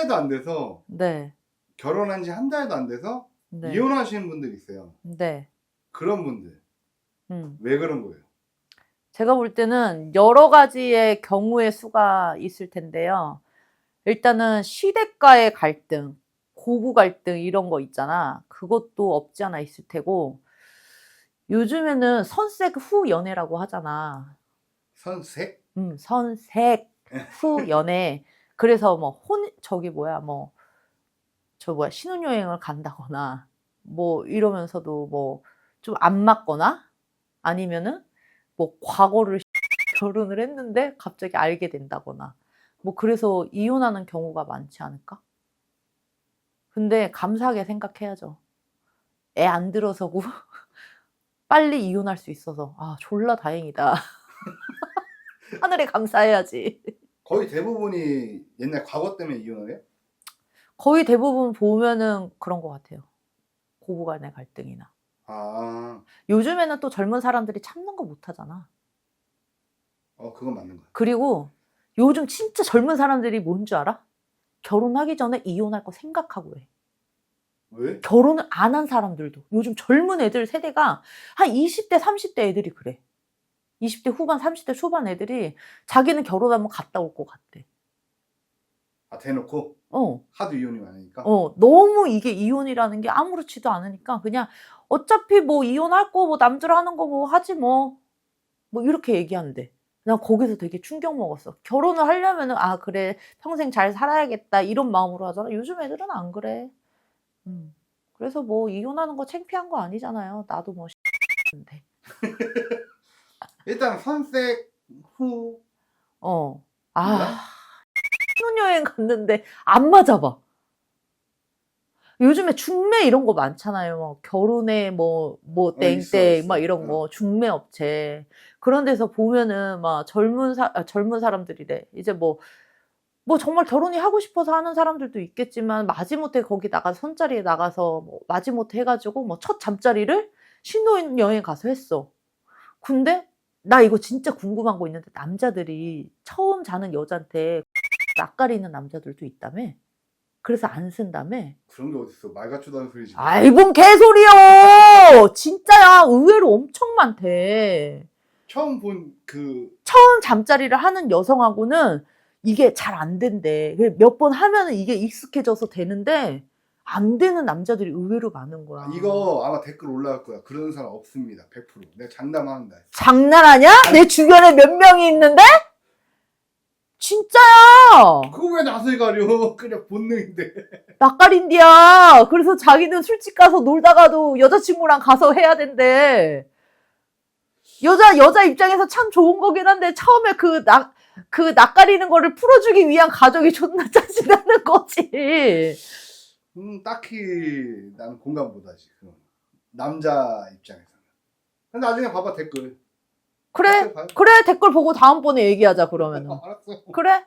달도 안 돼서 네. 결혼한 지 한 달도 안 돼서 네. 이혼하시는 분들이 있어요. 네. 그런 분들 음. 왜 그런 거예요? 제가 볼 때는 여러 가지의 경우의 수가 있을 텐데요. 일단은 시댁과의 갈등, 고부 갈등 이런 거 있잖아. 그것도 없지 않아 있을 테고 요즘에는 선색 후 연애라고 하잖아. 선색? 음, 선색 후 연애. 그래서 뭐 혼 저기 뭐야 뭐 저 뭐야 신혼여행을 간다거나 뭐 이러면서도 뭐 좀 안 맞거나 아니면은 뭐 과거를 결혼을 했는데 갑자기 알게 된다거나 뭐 그래서 이혼하는 경우가 많지 않을까? 근데 감사하게 생각해야죠. 애 안 들어서고 빨리 이혼할 수 있어서 아 졸라 다행이다. 하늘에 감사해야지. 거의 대부분이 옛날 과거 때문에 이혼을 해요? 거의 대부분 보면은 그런 것 같아요. 고부 간의 갈등이나. 아, 요즘에는 또 젊은 사람들이 참는 거 못하잖아. 어 그건 맞는 거야. 그리고 요즘 진짜 젊은 사람들이 뭔 줄 알아? 결혼하기 전에 이혼할 거 생각하고 해. 왜? 결혼을 안 한 사람들도. 요즘 젊은 애들 세대가 한 20대, 30대 애들이 그래. 20대 후반, 30대 초반 애들이 자기는 결혼하면 갔다 올 것 같대. 아 대놓고 어. 하도 이혼이 많으니까. 어, 너무 이게 이혼이라는 게 아무렇지도 않으니까 그냥 어차피 뭐 이혼할 거 뭐 남들 하는 거 뭐 하지 뭐. 뭐 이렇게 얘기한대. 난 거기서 되게 충격 먹었어. 결혼을 하려면은 아 그래 평생 잘 살아야겠다 이런 마음으로 하잖아. 요즘 애들은 안 그래. 음. 그래서 뭐 이혼하는 거 창피한 거 아니잖아요. 나도 뭐 인데. 일단 선색 후 어. 뭐야? 아. 신혼여행 갔는데 안 맞아봐. 요즘에 중매 이런 거 많잖아요. 뭐 결혼에 뭐, 뭐, 어, 있어, 땡땡, 있어. 막 이런 거, 중매 업체. 그런 데서 보면은 막 젊은 사, 아, 젊은 사람들이래. 이제 뭐, 뭐 정말 결혼이 하고 싶어서 하는 사람들도 있겠지만, 마지못해 거기 나가, 손자리에 나가서, 뭐, 마지못해 해가지고, 뭐, 첫 잠자리를 신혼여행 가서 했어. 근데, 나 이거 진짜 궁금한 거 있는데, 남자들이 처음 자는 여자한테 낯가리는 남자들도 있다며? 그래서 안 쓴다며? 그런 게 어딨어? 말 같지도 않은 소리지. 아이, 뭔 개소리여! 진짜야, 의외로 엄청 많대. 처음 본 그 처음 잠자리를 하는 여성하고는 이게 잘 안 된대. 몇 번 하면은 이게 익숙해져서 되는데, 안 되는 남자들이 의외로 많은 거야. 이거 아마 댓글 올라갈 거야. 그런 사람 없습니다. 100%. 내가 장담한다. 장난하냐? 내 주변에 몇 명이 있는데? 진짜야! 그거 왜 낯을 가려? 그냥 본능인데. 낯가린디야. 그래서 자기는 술집 가서 놀다가도 여자친구랑 가서 해야 된대. 여자, 여자 입장에서 참 좋은 거긴 한데, 처음에 그 낯, 그 낯가리는 거를 풀어주기 위한 가정이 존나 짜증나는 거지. 음, 딱히 나는 공감 못하지. 그건. 남자 입장에서는. 근데 나중에 봐봐 댓글. 그래, 댓글 봐요. 그래, 댓글 보고 다음번에 얘기하자, 그러면은. 어, 알았어. 그래?